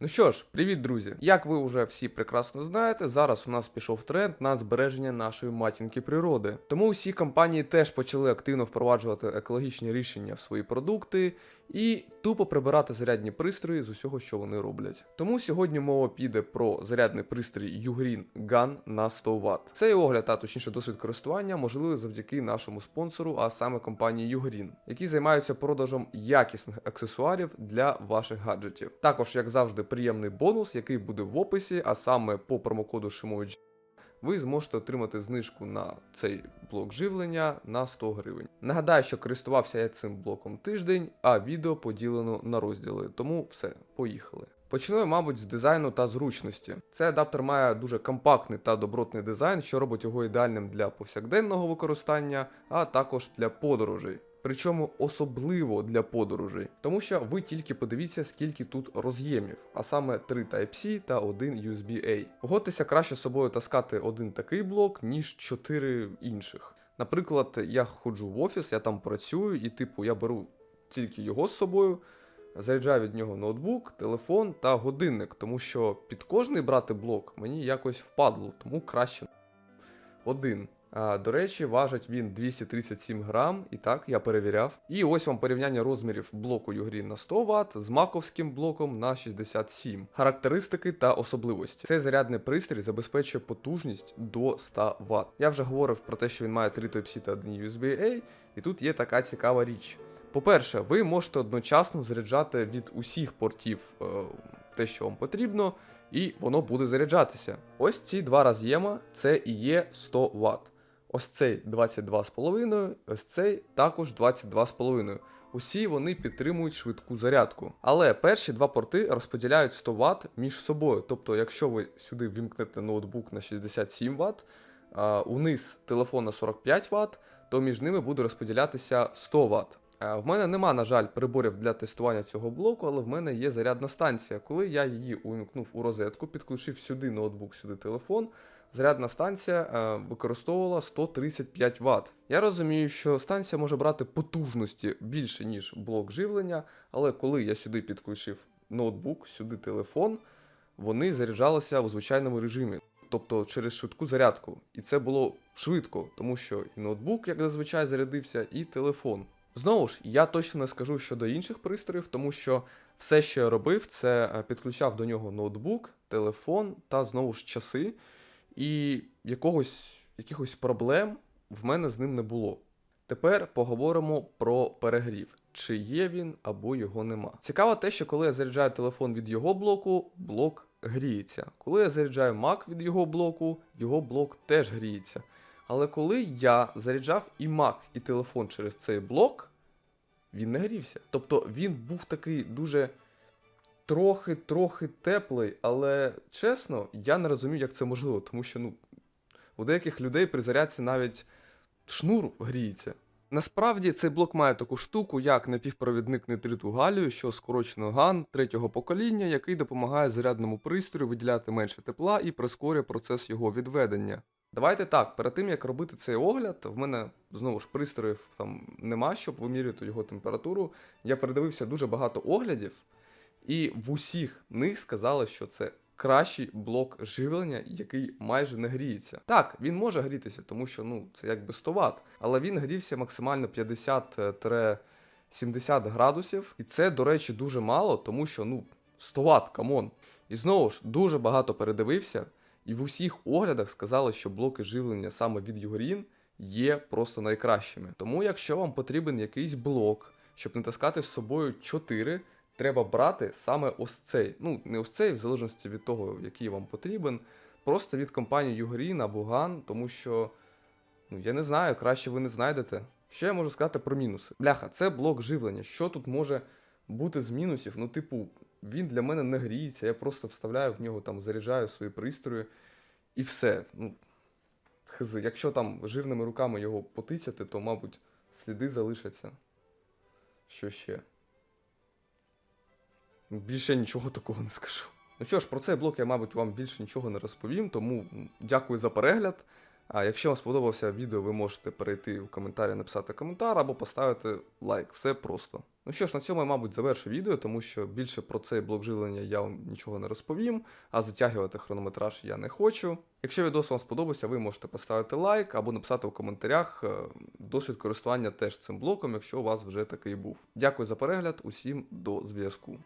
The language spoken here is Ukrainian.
Ну що ж, привіт, друзі! Як ви вже всі прекрасно знаєте, зараз у нас пішов тренд на збереження нашої матінки природи. Тому всі компанії теж почали активно впроваджувати екологічні рішення в свої продукти і тупо прибирати зарядні пристрої з усього, що вони роблять. Тому сьогодні мова піде про зарядний пристрій Ugreen Gun на 100 Вт. Цей огляд, а точніше досвід користування, можливий завдяки нашому спонсору, а саме компанії Ugreen, які займаються продажем якісних аксесуарів для ваших гаджетів. Також, як завжди, приємний бонус, який буде в описі, а саме по промокоду Шимович ви зможете отримати знижку на цей блок живлення на 100 гривень. Нагадаю, що користувався я цим блоком тиждень, а відео поділено на розділи. Тому все, поїхали. Почну мабуть, з дизайну та зручності. Цей адаптер має дуже компактний та добротний дизайн, що робить його ідеальним для повсякденного використання, а також для подорожей. Причому особливо для подорожей, тому що ви тільки подивіться, скільки тут роз'ємів, а саме 3 Type-C та 1 USB-A. Погодьтеся краще з собою таскати один такий блок, ніж 4 інших. Наприклад, я ходжу в офіс, я там працюю, і типу я беру тільки його з собою, заряджаю від нього ноутбук, телефон та годинник, тому що під кожний брати блок мені якось впадло, тому краще один. А, До речі, важить він 237 грам, і так я перевіряв. І ось вам порівняння розмірів блоку Ugreen на 100 Вт з маковським блоком на 67. Характеристики та особливості. Цей зарядний пристрій забезпечує потужність до 100 Вт. Я вже говорив про те, що він має 3 Type-C та 1 USB-A, і тут є така цікава річ. По-перше, ви можете одночасно заряджати від усіх портів е, те, що вам потрібно, і воно буде заряджатися. Ось ці два роз'єма це і є 100 Вт. Ось цей 22,5, ось цей також 22,5. Усі вони підтримують швидку зарядку. Але перші два порти розподіляють 100 Вт між собою. Тобто, якщо ви сюди вімкнете ноутбук на 67 Вт, униз телефон на 45 Вт, то між ними буде розподілятися 100 Вт. Е, В мене нема, на жаль, приборів для тестування цього блоку, але в мене є зарядна станція. Коли я її увімкнув у розетку, підключив сюди ноутбук, сюди телефон, зарядна станція е, використовувала 135 Вт. Я розумію, що станція може брати потужності більше, ніж блок живлення, але коли я сюди підключив ноутбук, сюди телефон, вони заряджалися у звичайному режимі. Тобто через швидку зарядку. І це було швидко, тому що і ноутбук, як зазвичай, зарядився, і телефон. Знову ж, я точно не скажу щодо інших пристроїв, тому що все, що я робив, це е, підключав до нього ноутбук, телефон та знову ж часи, і якогось, якихось проблем в мене з ним не було. Тепер поговоримо про перегрів. Чи є він або його нема. Цікаво те, що коли я заряджаю телефон від його блоку, блок гріється. Коли я заряджаю Mac від його блоку, його блок теж гріється. Але коли я заряджав і Mac, і телефон через цей блок, він не грівся. Тобто він був такий дуже трохи-трохи теплий, але чесно, я не розумію, як це можливо, тому що ну, у деяких людей при зарядці навіть шнур гріється. Насправді цей блок має таку штуку, як напівпровідник нитриту галію, що скорочено ган третього покоління, який допомагає зарядному пристрою виділяти менше тепла і прискорює процес його відведення. Давайте так, перед тим як робити цей огляд, в мене знову ж пристроїв там нема, щоб вимірювати його температуру. Я передивився дуже багато оглядів, і в усіх них сказали, що це кращий блок живлення, який майже не гріється. Так, він може грітися, тому що ну це якби 100 Вт, але він грівся максимально 50-70 градусів. І це, до речі, дуже мало, тому що ну 100 Вт, камон. І знову ж дуже багато передивився. І в усіх оглядах сказали, що блоки живлення саме від Ugreen є просто найкращими. Тому, якщо вам потрібен якийсь блок, щоб не таскати з собою 4, треба брати саме ось цей. Ну, не ось цей, в залежності від того, який вам потрібен. Просто від компанії Ugreen або GAN, тому що, ну, я не знаю, краще ви не знайдете. Що я можу сказати про мінуси? Бляха, це блок живлення. Що тут може бути з мінусів? Ну, типу, він для мене не гріється, я просто вставляю в нього там, заряджаю свої пристрої і все. Ну, хз, якщо там жирними руками його потицяти, то, мабуть, сліди залишаться. Що ще? Більше нічого такого не скажу. Ну що ж, про цей блок я, мабуть, вам більше нічого не розповім, тому дякую за перегляд. А якщо вам сподобався відео, ви можете перейти в коментарі, написати коментар або поставити лайк. Все просто. Ну що ж, на цьому я, мабуть, завершу відео, тому що більше про цей блок живлення я вам нічого не розповім, а затягувати хронометраж я не хочу. Якщо відео вам сподобався, ви можете поставити лайк або написати в коментарях е, досвід користування теж цим блоком, якщо у вас вже такий був. Дякую за перегляд, усім до зв'язку.